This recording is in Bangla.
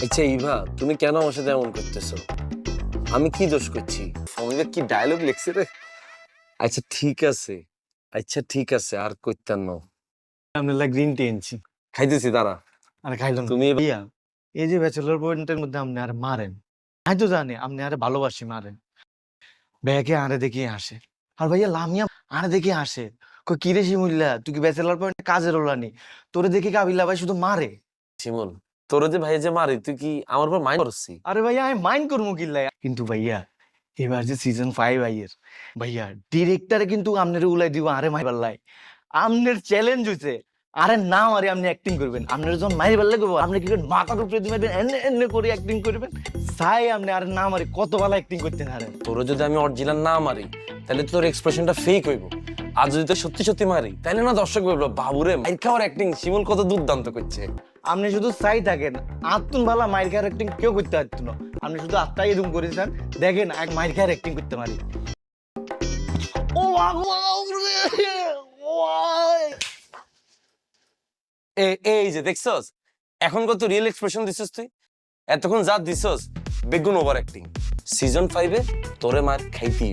আচ্ছা ইভা তুমি কেন আমার সাথে এমন করতেছো? আমি কি দোষ করছি? সমীর কি ডায়লগ লিখছে রে? আচ্ছা ঠিক আছে। আচ্ছা ঠিক আছে আর কইতাম না আমরা গ্রিন টি এনেছি। খাইতেছি দাঁড়া। আর খাইলাম তুমি ভাইয়া এই যে ব্যাচেলর পয়েন্টের মধ্যে আপনি আর মারেন। আমি তো জানি আপনি আরে ভালোবাসি মারেন। ব্যাগে আরে দেখি আসে। আর ভাইয়া লামিয়া আরে দেখি আসে। কই কি রে শিমুল্লা? তুই কি ব্যাচেলর পয়েন্টে কাজের ওলানি তোরে দেখি কাবিল্লা ভাই শুধু মারে? শিমুল তোর যে ভাই যে মারি তুই কি আমার উপর মাইন্ড করছি আরে ভাইয়া আমি মাইন্ড করব কিল্লা কিন্তু ভাইয়া এবার যে সিজন ফাইভ আইয়ের ভাইয়া ডিরেক্টরে কিন্তু আমনের উলাই দিব আরে মাই পাল্লাই আমনের চ্যালেঞ্জ হইছে আরে না আরে আপনি অ্যাক্টিং করবেন। আপনার যখন মারি পাল্লে করব আপনি কি মাথার উপরে দিয়ে মারবেন এনে এনে করে অ্যাক্টিং করবেন? সাই আপনি আরে না মারি কত ভালো অ্যাক্টিং করতেন আরে। তোর যদি আমি অরিজিনাল না মারি তাহলে তোর এক্সপ্রেশনটা ফেক হইব। আর যদি তোর সত্যি সত্যি মারি তাহলে না দর্শক বলব বাবুরে মাইর খাওয়ার অ্যাক্টিং শিমুল কত দুর্দান্ত করছে। আপনি শুধু চাই থাকেন, আত্মন ভালো খাওয়ার অ্যাক্টিং কেউ করতে পারত না। আপনি শুধু আত্মাই এরকম করেছেন, দেখেন এক খাওয়ার অ্যাক্টিং করতে পারি। এই যে দেখছস? এখন কত রিয়েল এক্সপ্রেশন দিছস তুই? এতক্ষণ যা দিছস, বেগুন ওভার অ্যাক্টিং সিজন ফাইভে তোরে মার খাইতেই